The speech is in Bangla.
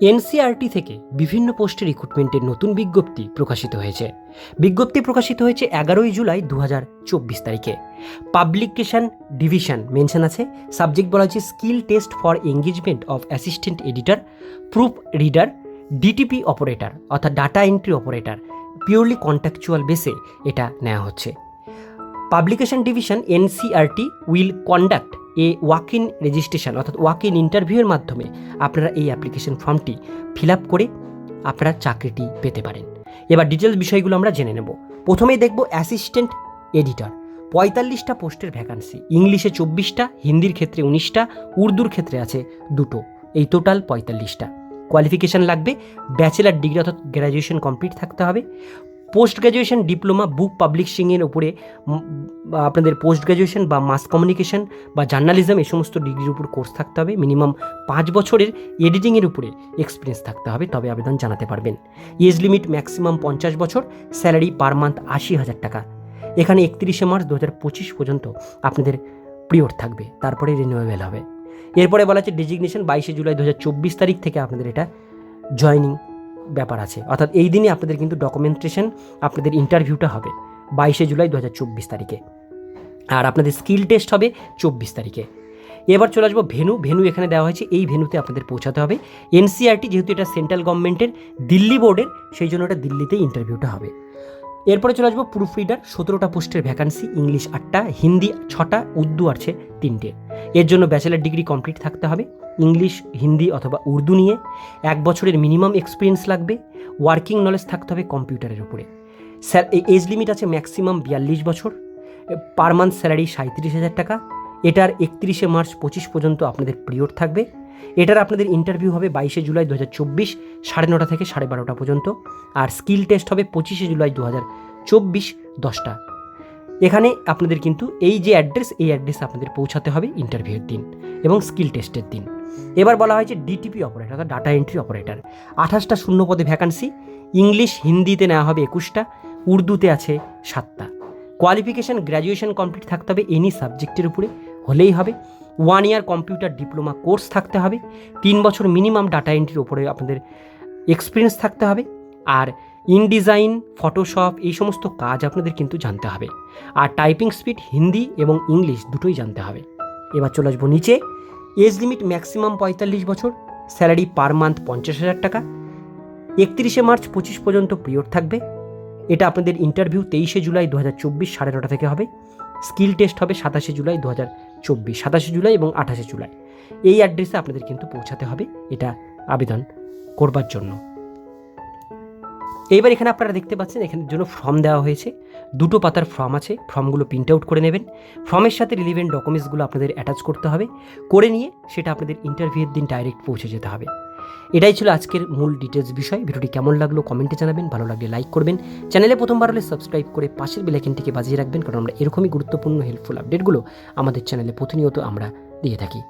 এনসিআরটি থেকে বিভিন্ন পোস্টে রিক্রুটমেন্টের নতুন বিজ্ঞপ্তি প্রকাশিত হয়েছে। বিজ্ঞপ্তি প্রকাশিত হয়েছে এগারোই জুলাই দু হাজার চব্বিশ তারিখে। পাবলিকেশন ডিভিশন মেনশন আছে। সাবজেক্ট বলা হচ্ছে skill test for engagement of assistant editor, proof reader, DTP operator, অর্থাৎ data entry operator. Purely contractual বেসে এটা নেওয়া হচ্ছে। Publication division NCERT will conduct a walk in registration অর্থাৎ ওয়াক ইন ইন্টারভিউয়ের মাধ্যমে আপনারা এই অ্যাপ্লিকেশন ফর্মটি ফিল আপ করে আপনারা চাকরিটি পেতে পারেন। এবার ডিটেলস বিষয়গুলো আমরা জেনে নেব। প্রথমেই দেখব অ্যাসিস্ট্যান্ট এডিটর পঁয়তাল্লিশটা পোস্টের ভ্যাকান্সি ইংলিশে চব্বিশটা, হিন্দির ক্ষেত্রে উনিশটা, উর্দুর ক্ষেত্রে আছে দুটো। এই টোটাল পঁয়তাল্লিশটা। কোয়ালিফিকেশান লাগবে। ব্যাচেলার ডিগ্রি অর্থাৎ গ্র্যাজুয়েশন কমপ্লিট থাকতে হবে। পোস্ট গ্র্যাজুয়েশন ডিপ্লোমা বুক পাবলিশিংয়ের উপরে আপনাদের পোস্ট গ্র্যাজুয়েশন বা মাস কমিউনিকেশন বা জার্নালিজম এই সমস্ত ডিগ্রির উপর কোর্স থাকতে হবে। মিনিমাম পাঁচ বছরের এডিটিংয়ের উপরে এক্সপিরিয়েন্স থাকতে হবে, তবে আবেদন জানাতে পারবেন। এজ লিমিট ম্যাক্সিমাম পঞ্চাশ বছর স্যালারি পার মান্থ আশি হাজার টাকা। এখানে একত্রিশে মার্চ দু হাজার পঁচিশ পর্যন্ত আপনাদের পিরিয়ড থাকবে, তারপরে রিনিউয়েবল হবে। এরপরে বলা হচ্ছে ডেজিগনেশন বাইশে জুলাই দু হাজার চব্বিশ তারিখ থেকে আপনাদের এটা জয়নিং ব্যাপার আছে। অর্থাৎ এই দিনে আপনাদের কিন্তু ডকুমেন্টেশন আপনাদের ইন্টারভিউটা হবে বাইশে জুলাই দু হাজার চব্বিশ তারিখে। আর আপনাদের স্কিল টেস্ট হবে চব্বিশ তারিখে। এবার চলে আসব ভেনু। ভেনু এখানে দেওয়া হয়েছে, এই ভেনুতে আপনাদের পৌঁছাতে হবে। এনসিআরটি যেহেতু এটা সেন্ট্রাল গভর্নমেন্টের, দিল্লি বোর্ডের, সেই জন্য এটা দিল্লিতে ইন্টারভিউটা হবে। এরপরে চলে আসব প্রুফ রিডার সতেরোটা পোস্টের ভ্যাকান্সি ইংলিশ আটটা, হিন্দি ছটা, উর্দু আছে তিনটে। এর জন্য ব্যাচেলার ডিগ্রি কমপ্লিট থাকতে হবে। ইংলিশ, হিন্দি অথবা উর্দু নিয়ে এক বছরের মিনিমাম এক্সপিরিয়েন্স লাগবে। ওয়ার্কিং নলেজ থাকতে হবে কম্পিউটারের উপরে। স্যার, এই এজ লিমিট আছে ম্যাক্সিমাম বিয়াল্লিশ বছর। পার মান্থ স্যালারি সাঁত্রিশ হাজার টাকা। এটার একত্রিশে মার্চ পঁচিশ পর্যন্ত আপনাদের পিরিয়ড থাকবে। এটার আপনাদের ইন্টারভিউ হবে বাইশে জুলাই দু হাজার চব্বিশ সাড়ে নটা থেকে সাড়ে বারোটা পর্যন্ত। আর স্কিল টেস্ট হবে পঁচিশে জুলাই দু হাজার চব্বিশ দশটা। এখানে আপনাদের কিন্তু এই যে অ্যাড্রেস, এই অ্যাড্রেসে আপনাদের পৌঁছাতে হবে ইন্টারভিউয়ের দিন এবং স্কিল টেস্টের দিন। এবার বলা হয়েছে ডিটিপি অপারেটর অর্থাৎ ডাটা এন্ট্রি অপারেটর আঠাশটা শূন্য পদে ভ্যাকান্সি ইংলিশ হিন্দিতে নেওয়া হবে একুশটা, উর্দুতে আছে সাতটা। কোয়ালিফিকেশান গ্র্যাজুয়েশন কমপ্লিট থাকতে হবে এনি সাবজেক্টের উপরে, হলেই হবে। One year computer diploma course থাকতে হবে। তিন বছর মিনিমাম ডাটা এন্ট্রির ওপরে আপনাদের এক্সপিরিয়েন্স থাকতে হবে। আর ইনডিজাইন ফটোশপ এই সমস্ত কাজ আপনাদের কিন্তু জানতে হবে। আর টাইপিং স্পিড হিন্দি এবং ইংলিশ দুটোই জানতে হবে। এবার চলে আসব নিচে। এজ লিমিট ম্যাক্সিমাম পঁয়তাল্লিশ বছর স্যালারি পার মান্থ পঞ্চাশ হাজার টাকা। একত্রিশে মার্চ পঁচিশ পর্যন্ত পিরিয়ড থাকবে। এটা আপনাদের ইন্টারভিউ তেইশে জুলাই দু হাজার চব্বিশ সাড়ে নটা থেকে হবে। স্কিল টেস্ট হবে সাতাশে জুলাই দু হাজার চব্বিশ, সাতাশে জুলাই এবং আঠাশে জুলাই। এই অ্যাড্রেসে আপনাদের কিন্তু পৌঁছাতে হবে। এটা আবেদন করবার জন্য। এইবার এখানে আপনারা দেখতে পাচ্ছেন এখানের জন্য ফর্ম দেওয়া হয়েছে। দুটো পাতার ফর্ম আছে ফর্মগুলো প্রিন্ট আউট করে নেবেন। ফর্মের সাথে রিলিভেন্ট ডকুমেন্টসগুলো আপনাদের অ্যাটাচ করতে হবে। করে নিয়ে সেটা আপনাদের ইন্টারভিউয়ের দিন ডাইরেক্ট পৌঁছে যেতে হবে। এটাই ছিল আজকের মূল ডিটেলস বিষয়। ভিডিওটি কেমন লাগল কমেন্টে জানাবেন। ভালো লাগলে লাইক করবেন। চ্যানেলে প্রথমবার হলে সাবস্ক্রাইব করে পাশের বেলাইকেনটিকে বাজিয়ে রাখবেন। কারণ আমরা এরকমই গুরুত্বপূর্ণ হেল্পফুল আপডেটগুলো আমাদের চ্যানেলে প্রতিনিয়ত আমরা দিয়ে থাকি।